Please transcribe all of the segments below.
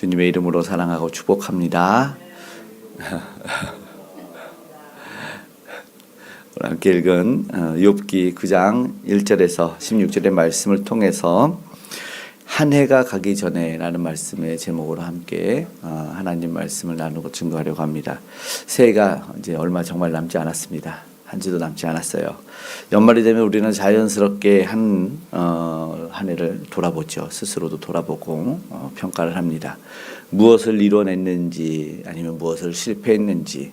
주님의 이름으로 사랑하고 축복합니다. 함께 읽은 어, 욥기 9장 1절에서 16절의 말씀을 통해서 한 해가 가기 전에라는 말씀의 제목으로 함께 어, 하나님 말씀을 나누고 증거하려고 합니다. 새해가 이제 얼마 정말 남지 않았습니다. 한 주도 남지 않았어요. 연말이 되면 우리는 자연스럽게 한, 어, 한 해를 돌아보죠. 스스로도 돌아보고 어, 평가를 합니다. 무엇을 이뤄냈는지 아니면 무엇을 실패했는지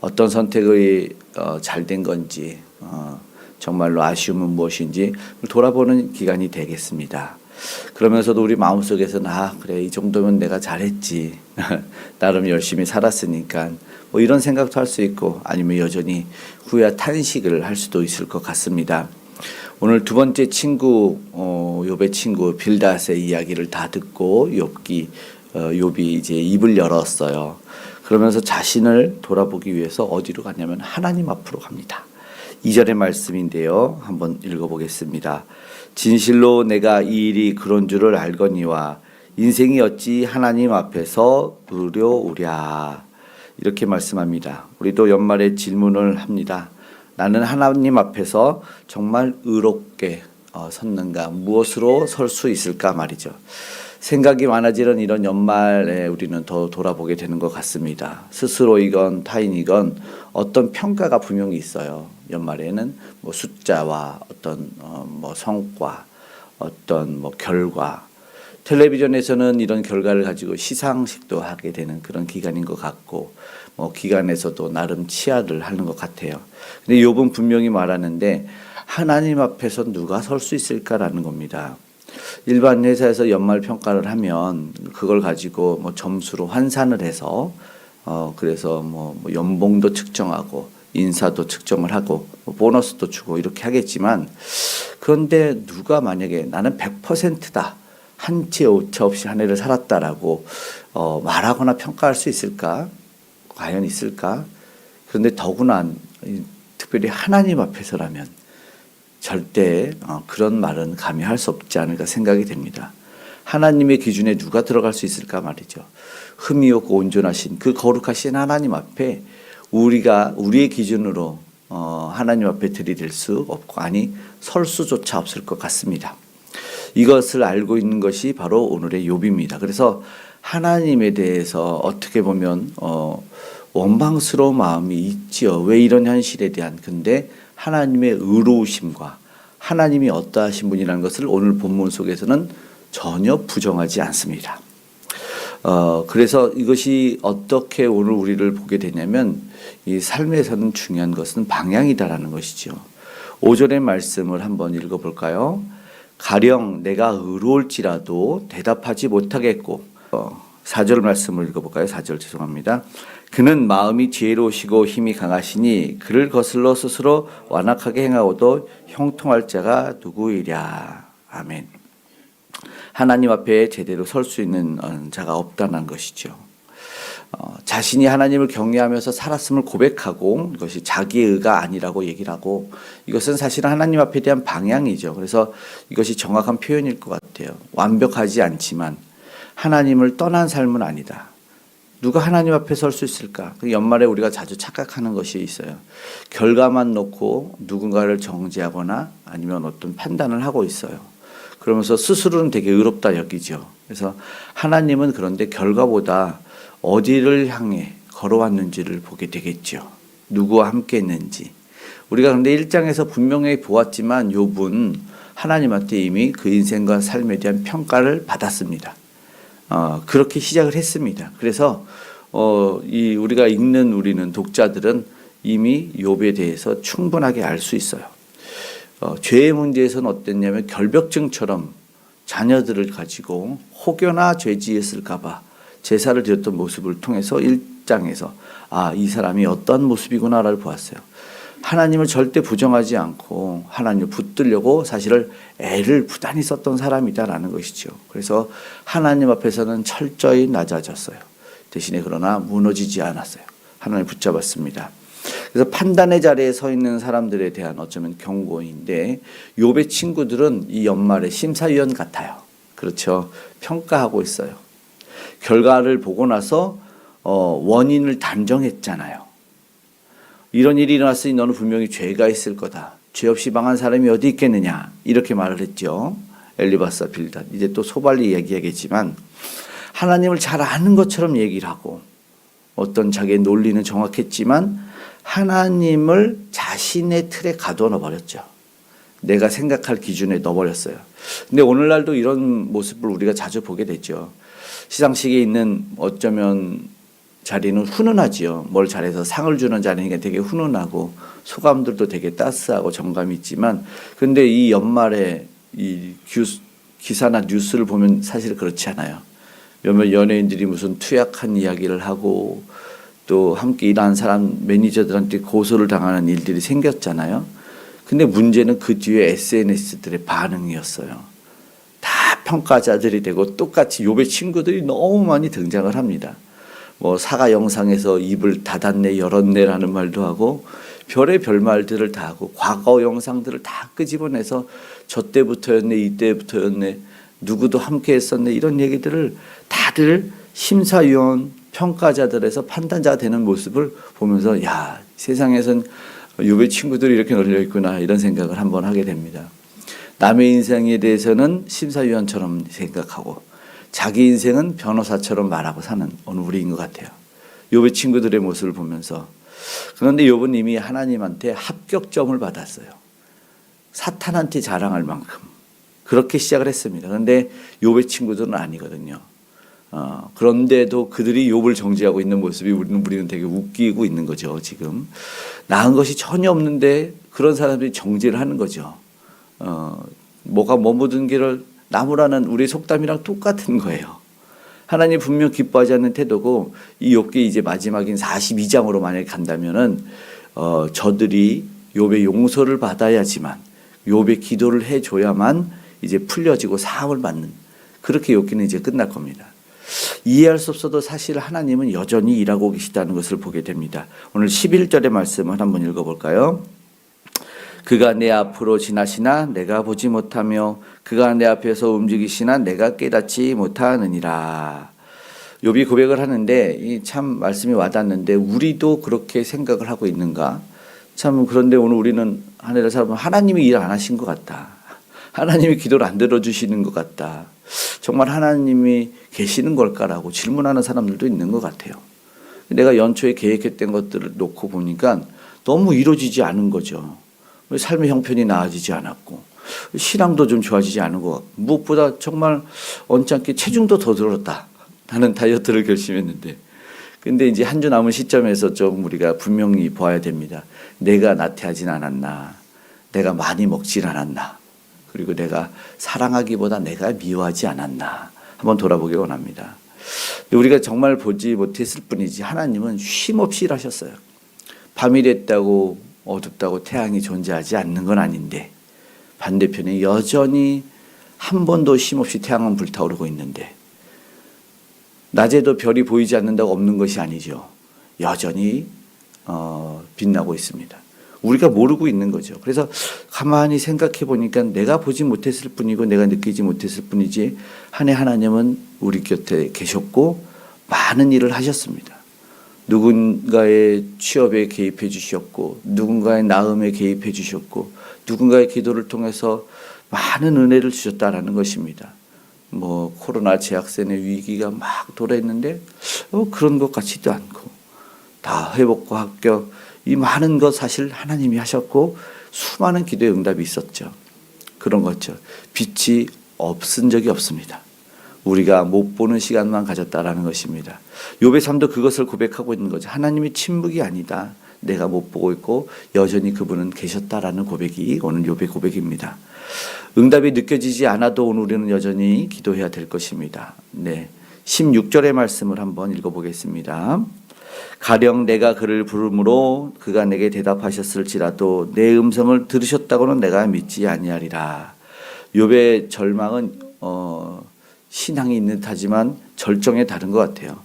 어떤 선택이 어, 잘된 건지 어, 정말로 아쉬움은 무엇인지 돌아보는 기간이 되겠습니다. 그러면서도 우리 마음속에서는 아 그래 이 정도면 내가 잘했지 나름 열심히 살았으니까 뭐 이런 생각도 할 수 있고 아니면 여전히 후회 탄식을 할 수도 있을 것 같습니다. 오늘 두 번째 친구 어, 욥의 친구 빌닷의 이야기를 다 듣고 욥기 어, 욥이 이제 입을 열었어요. 그러면서 자신을 돌아보기 위해서 어디로 갔냐면 하나님 앞으로 갑니다. 2절의 말씀인데요. 한번 읽어보겠습니다. 진실로 내가 이 일이 그런 줄을 알거니와 인생이 어찌 하나님 앞에서 의료우랴 이렇게 말씀합니다. 우리도 연말에 질문을 합니다. 나는 하나님 앞에서 정말 의롭게 어, 섰는가 무엇으로 설 수 있을까 말이죠. 생각이 많아지는 이런 연말에 우리는 더 돌아보게 되는 것 같습니다. 스스로이건 타인이건 어떤 평가가 분명히 있어요. 연말에는 뭐 숫자와 어떤 어, 뭐 성과, 어떤 뭐 결과, 텔레비전에서는 이런 결과를 가지고 시상식도 하게 되는 그런 기간인 것 같고 뭐 기간에서도 나름 치하를 하는 것 같아요. 근데 욥은 분명히 말하는데 하나님 앞에서 누가 설 수 있을까라는 겁니다. 일반 회사에서 연말 평가를 하면 그걸 가지고 뭐 점수로 환산을 해서 어 그래서 뭐, 뭐 연봉도 측정하고 인사도 측정을 하고 뭐 보너스도 주고 이렇게 하겠지만 그런데 누가 만약에 나는 100%다 한치 오차 없이 한 해를 살았다라고 어 말하거나 평가할 수 있을까? 과연 있을까? 그런데 더구나 특별히 하나님 앞에서라면 절대 어, 그런 말은 감히 할 수 없지 않을까 생각이 됩니다. 하나님의 기준에 누가 들어갈 수 있을까 말이죠. 흠이 없고 온전하신 그 거룩하신 하나님 앞에 우리가 우리의 기준으로 어, 하나님 앞에 들이댈 수 없고 아니 설 수조차 없을 것 같습니다. 이것을 알고 있는 것이 바로 오늘의 욥입니다. 그래서 하나님에 대해서 어떻게 보면 어, 원망스러운 마음이 있지요. 왜 이런 현실에 대한 근데 하나님의 의로우심과 하나님이 어떠하신 분이라는 것을 오늘 본문 속에서는 전혀 부정하지 않습니다. 어, 그래서 이것이 어떻게 오늘 우리를 보게 되냐면 이 삶에서는 중요한 것은 방향이다라는 것이죠. 5절의 말씀을 한번 읽어볼까요? 가령 내가 의로울지라도 대답하지 못하겠고 어, 4절 말씀을 읽어볼까요? 4절 죄송합니다. 그는 마음이 지혜로우시고 힘이 강하시니 그를 거슬러 스스로 완악하게 행하고도 형통할 자가 누구이랴. 아멘. 하나님 앞에 제대로 설 수 있는 어, 자가 없다는 것이죠. 어, 자신이 하나님을 경외하면서 살았음을 고백하고 이것이 자기의 의가 아니라고 얘기를 하고 이것은 사실은 하나님 앞에 대한 방향이죠. 그래서 이것이 정확한 표현일 것 같아요. 완벽하지 않지만 하나님을 떠난 삶은 아니다. 누가 하나님 앞에 설 수 있을까? 그 연말에 우리가 자주 착각하는 것이 있어요. 결과만 놓고 누군가를 정죄하거나 아니면 어떤 판단을 하고 있어요. 그러면서 스스로는 되게 의롭다 여기죠. 그래서 하나님은 그런데 결과보다 어디를 향해 걸어왔는지를 보게 되겠죠. 누구와 함께 했는지. 우리가 그런데 1장에서 분명히 보았지만 욥은 하나님한테 이미 그 인생과 삶에 대한 평가를 받았습니다. 어, 그렇게 시작을 했습니다. 그래서 어, 이 우리가 읽는 우리는 독자들은 이미 욥에 대해서 충분하게 알 수 있어요. 어, 죄의 문제에서는 어땠냐면 결벽증처럼 자녀들을 가지고 혹여나 죄 지었을까봐 제사를 드렸던 모습을 통해서 1장에서 아, 이 사람이 어떤 모습이구나를 보았어요. 하나님을 절대 부정하지 않고 하나님을 붙들려고 사실을 애를 부단히 썼던 사람이다라는 것이죠. 그래서 하나님 앞에서는 철저히 낮아졌어요. 대신에 그러나 무너지지 않았어요. 하나님 붙잡았습니다. 그래서 판단의 자리에 서 있는 사람들에 대한 어쩌면 경고인데 욥의 친구들은 이 연말에 심사위원 같아요. 그렇죠. 평가하고 있어요. 결과를 보고 나서 어, 원인을 단정했잖아요. 이런 일이 일어났으니 너는 분명히 죄가 있을 거다. 죄 없이 망한 사람이 어디 있겠느냐. 이렇게 말을 했죠. 엘리바스와 빌단. 이제 또 소발리 얘기하겠지만 하나님을 잘 아는 것처럼 얘기를 하고 어떤 자기의 논리는 정확했지만 하나님을 자신의 틀에 가둬 넣어 버렸죠. 내가 생각할 기준에 넣어버렸어요. 근데 오늘날도 이런 모습을 우리가 자주 보게 되죠. 시상식에 있는 어쩌면 자리는 훈훈하지요. 뭘 잘해서 상을 주는 자리니까 되게 훈훈하고 소감들도 되게 따스하고 정감 있지만 근데 이 연말에 이 규- 기사나 뉴스를 보면 사실 그렇지 않아요. 몇몇 연예인들이 무슨 투약한 이야기를 하고 또 함께 일하는 사람 매니저들한테 고소를 당하는 일들이 생겼잖아요. 근데 문제는 그 뒤에 SNS들의 반응이었어요. 다 평가자들이 되고 똑같이 요배 친구들이 너무 많이 등장을 합니다. 뭐 사과 영상에서 입을 닫았네 열었네라는 말도 하고 별의 별 말들을 다 하고 과거 영상들을 다 끄집어내서 저 때부터였네 이때부터였네 누구도 함께 했었네 이런 얘기들을 다들 심사위원 평가자들에서 판단자가 되는 모습을 보면서 야 세상에선 요배 친구들이 이렇게 널려 있구나 이런 생각을 한번 하게 됩니다. 남의 인생에 대해서는 심사위원처럼 생각하고 자기 인생은 변호사처럼 말하고 사는 어느 우리인 것 같아요. 요배 친구들의 모습을 보면서 그런데 요번 이미 하나님한테 합격점을 받았어요. 사탄한테 자랑할 만큼 그렇게 시작을 했습니다. 그런데 요배 친구들은 아니거든요. 어, 그런데도 그들이 욥을 정지하고 있는 모습이 우리는 우리는 되게 웃기고 있는 거죠 지금 나은 것이 전혀 없는데 그런 사람들이 정지를 하는 거죠. 어, 뭐가 머무든 길을 나무라는 우리 속담이랑 똑같은 거예요. 하나님 분명 기뻐하지 않는 태도고 이 욥기 이제 마지막인 42장으로 만약에 간다면은 어, 저들이 욥의 용서를 받아야지만 욥의 기도를 해 줘야만 이제 풀려지고 사함을 받는 그렇게 욥기는 이제 끝날 겁니다. 이해할 수 없어도 사실 하나님은 여전히 일하고 계시다는 것을 보게 됩니다. 오늘 11절의 말씀을 한번 읽어 볼까요? 그가 내 앞으로 지나시나 내가 보지 못하며 그가 내 앞에서 움직이시나 내가 깨닫지 못하느니라. 욥이 고백을 하는데 이 참 말씀이 와닿는데 우리도 그렇게 생각을 하고 있는가? 참 그런데 오늘 우리는 한 해를 살아보면 하나님이 일 안 하신 것 같다. 하나님이 기도를 안 들어주시는 것 같다. 정말 하나님이 계시는 걸까라고 질문하는 사람들도 있는 것 같아요. 내가 연초에 계획했던 것들을 놓고 보니까 너무 이루어지지 않은 거죠. 삶의 형편이 나아지지 않았고 신앙도 좀 좋아지지 같고 무엇보다 정말 언짢게 체중도 더 들었다. 나는 다이어트를 결심했는데 근데 이제 한 주 남은 시점에서 좀 우리가 분명히 봐야 됩니다. 내가 나태하진 않았나. 내가 많이 먹질 않았나. 그리고 내가 사랑하기보다 내가 미워하지 않았나. 한번 돌아보기 원합니다. 우리가 정말 보지 못했을 뿐이지 하나님은 쉼없이 일하셨어요. 밤이 됐다고 어둡다고 태양이 존재하지 않는 건 아닌데 반대편에 여전히 한 번도 쉼없이 태양은 불타오르고 있는데 낮에도 별이 보이지 않는다고 없는 것이 아니죠. 여전히 어, 빛나고 있습니다. 우리가 모르고 있는 거죠. 그래서 가만히 생각해 보니까 내가 보지 못했을 뿐이고 내가 느끼지 못했을 뿐이지 한해 하나님은 우리 곁에 계셨고 많은 일을 하셨습니다. 누군가의 취업에 개입해 주셨고 누군가의 나음에 개입해 주셨고 누군가의 기도를 통해서 많은 은혜를 주셨다라는 것입니다. 뭐 코로나 재확산의 위기가 막 돌아있는데 어, 그런 것 같지도 않고 다 회복과 합격 이 많은 것 사실 하나님이 하셨고 수많은 기도의 응답이 있었죠. 그런 거죠. 빛이 없은 적이 없습니다. 우리가 못 보는 시간만 가졌다라는 것입니다. 욥의 삶도 그것을 고백하고 있는 거죠. 하나님이 침묵이 아니다. 내가 못 보고 있고 여전히 그분은 계셨다라는 고백이 오늘 욥의 고백입니다. 응답이 느껴지지 않아도 오늘 우리는 여전히 기도해야 될 것입니다. 네. 16절의 말씀을 한번 읽어보겠습니다. 가령 내가 그를 부르므로 그가 내게 대답하셨을지라도 내 음성을 들으셨다고는 내가 믿지 아니하리라. 욥의 절망은 어, 신앙이 있는 듯하지만 절정에 다른 것 같아요.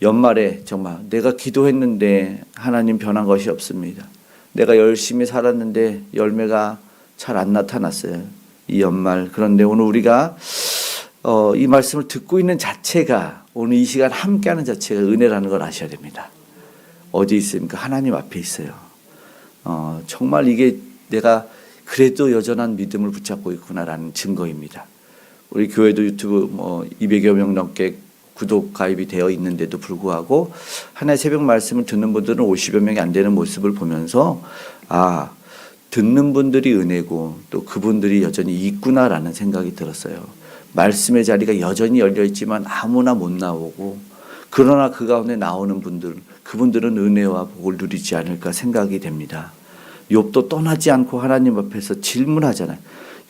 연말에 정말 내가 기도했는데 하나님 변한 것이 없습니다. 내가 열심히 살았는데 열매가 잘 안 나타났어요. 이 연말 그런데 오늘 우리가 어, 이 말씀을 듣고 있는 자체가 오늘 이 시간 함께하는 자체가 은혜라는 걸 아셔야 됩니다. 어디 있습니까? 하나님 앞에 있어요. 어, 정말 이게 내가 그래도 여전한 믿음을 붙잡고 있구나라는 증거입니다. 우리 교회도 유튜브 뭐 200여 명 넘게 구독 가입이 되어 있는데도 불구하고 하나의 새벽 말씀을 듣는 분들은 50여 명이 안 되는 모습을 보면서 아 듣는 분들이 은혜고 또 그분들이 여전히 있구나라는 생각이 들었어요. 말씀의 자리가 여전히 열려 있지만 아무나 못 나오고 그러나 그 가운데 나오는 분들 그분들은 은혜와 복을 누리지 않을까 생각이 됩니다. 욥도 떠나지 않고 하나님 앞에서 질문하잖아요.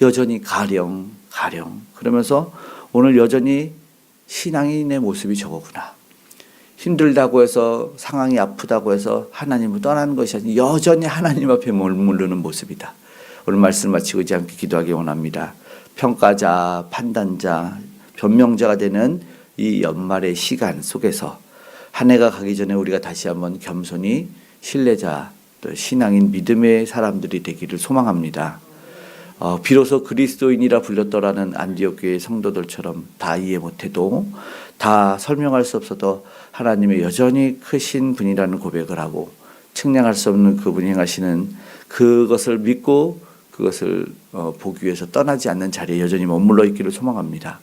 여전히 가령 가령 그러면서 오늘 여전히 신앙이 내 모습이 저거구나. 힘들다고 해서 상황이 아프다고 해서 하나님을 떠나는 것이 아니라 여전히 하나님 앞에 머무르는 모습이다. 오늘 말씀 마치고 이제 함께 기도하기 원합니다. 평가자, 판단자, 변명자가 되는 이 연말의 시간 속에서 한 해가 가기 전에 우리가 다시 한번 겸손히 신뢰자, 또 신앙인 믿음의 사람들이 되기를 소망합니다. 어, 비로소 그리스도인이라 불렸더라는 안디옥 교회 성도들처럼 다 이해 못해도 다 설명할 수 없어도 하나님의 여전히 크신 분이라는 고백을 하고 측량할 수 없는 그분이 행하시는 그것을 믿고 그것을 어, 보기 위해서 떠나지 않는 자리에 여전히 머물러 있기를 소망합니다.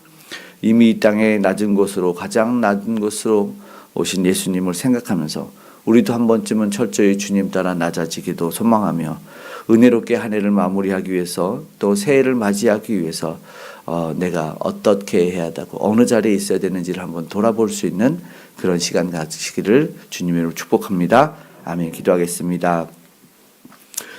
이미 이 땅의 낮은 곳으로 가장 낮은 곳으로 오신 예수님을 생각하면서 우리도 한 번쯤은 철저히 주님 따라 낮아지기도 소망하며 은혜롭게 한 해를 마무리하기 위해서 또 새해를 맞이하기 위해서 어, 내가 어떻게 해야 되고 어느 자리에 있어야 되는지를 한번 돌아볼 수 있는 그런 시간 가지시기를 주님으로 축복합니다. 아멘. 기도하겠습니다.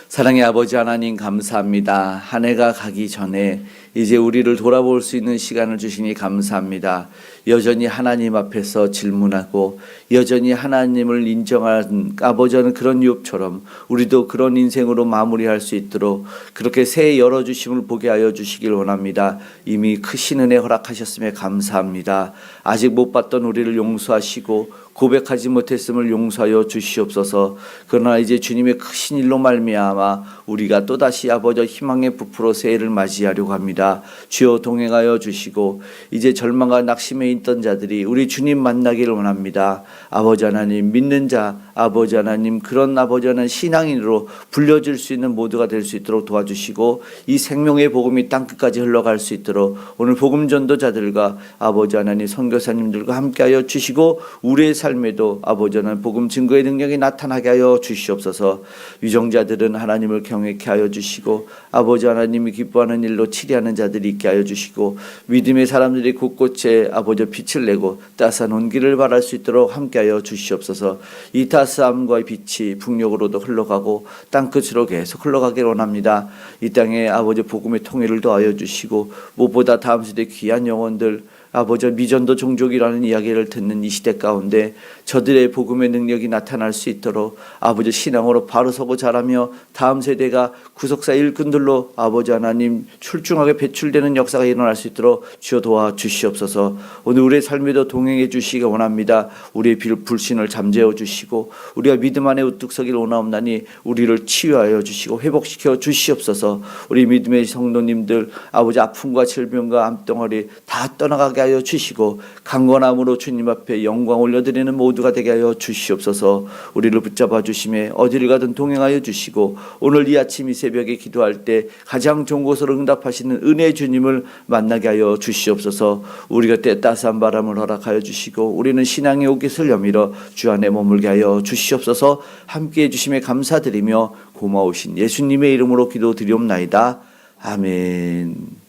사랑의 아버지 하나님 감사합니다. 한 해가 가기 전에 이제 우리를 돌아볼 수 있는 시간을 주시니 감사합니다. 여전히 하나님 앞에서 질문하고 여전히 하나님을 인정한 아버지는 그런 욥처럼 우리도 그런 인생으로 마무리할 수 있도록 그렇게 새해 열어 주심을 보게 하여 주시길 원합니다. 이미 크신 은혜 허락하셨음에 감사합니다. 아직 못 봤던 우리를 용서하시고 고백하지 못했음을 용서하여 주시옵소서. 그러나 이제 주님의 크신 일로 말미암아 우리가 또다시 아버지 희망의 부풀어 새해를 맞이하려고 합니다. 주여 동행하여 주시고 이제 절망과 낙심에 있던 자들이 우리 주님 만나기를 원합니다. 아버지 하나님 믿는 자 아버지 하나님 그런 아버지 하나님 신앙인으로 불려질 수 있는 모두가 될 수 있도록 도와주시고 이 생명의 복음이 땅 끝까지 흘러갈 수 있도록 오늘 복음 전도자들과 아버지 하나님 선교사님들과 함께하여 주시고 우리의 삶에도 아버지 하나님 복음 증거의 능력이 나타나게 하여 주시옵소서. 위정자들은 하나님을 경외케 하여 주시고 아버지 하나님이 기뻐하는 일로 치리하는 자들이 있게 하여 주시고 믿음의 사람들이 곳곳에 아버지 빛을 내고 따스한 온기를 발할 수 있도록 함께하여 주시옵소서. 이 따스함과 빛이 북녘으로도 흘러가고 땅 끝으로 계속 흘러가기를 원합니다. 이 땅에 아버지 복음의 통일을 더하여 주시고 무엇보다 다음 세대 귀한 영혼들 아버지 미전도 종족이라는 이야기를 듣는 이 시대 가운데 저들의 복음의 능력이 나타날 수 있도록 아버지 신앙으로 바로 서고 자라며 다음 세대가 구속사 일꾼들로 아버지 하나님 출중하게 배출되는 역사가 일어날 수 있도록 주여 도와 주시옵소서. 오늘 우리의 삶에도 동행해 주시기 원합니다. 우리의 빌 불신을 잠재워 주시고 우리가 믿음 안에 우뚝 서기를 원하옵나니 우리를 치유하여 주시고 회복시켜 주시옵소서. 우리 믿음의 성도님들 아버지 아픔과 질병과 암덩어리 다 떠나가게 하여 주시고 강건함으로 주님 앞에 영광 올려드리는 모두가 되게 하여 주시옵소서. 우리를 붙잡아 주심에 어디를 가든 동행하여 주시고 오늘 이 아침 이 새벽에 기도할 때 가장 좋은 곳으로 응답하시는 은혜 주님을 만나게 하여 주시옵소서. 우리가 때 따스한 바람을 허락하여 주시고 우리는 신앙의 옷깃을 여밀어 주 안에 머물게 하여 주시옵소서. 함께해 주심에 감사드리며 고마우신 예수님의 이름으로 기도드리옵나이다. 아멘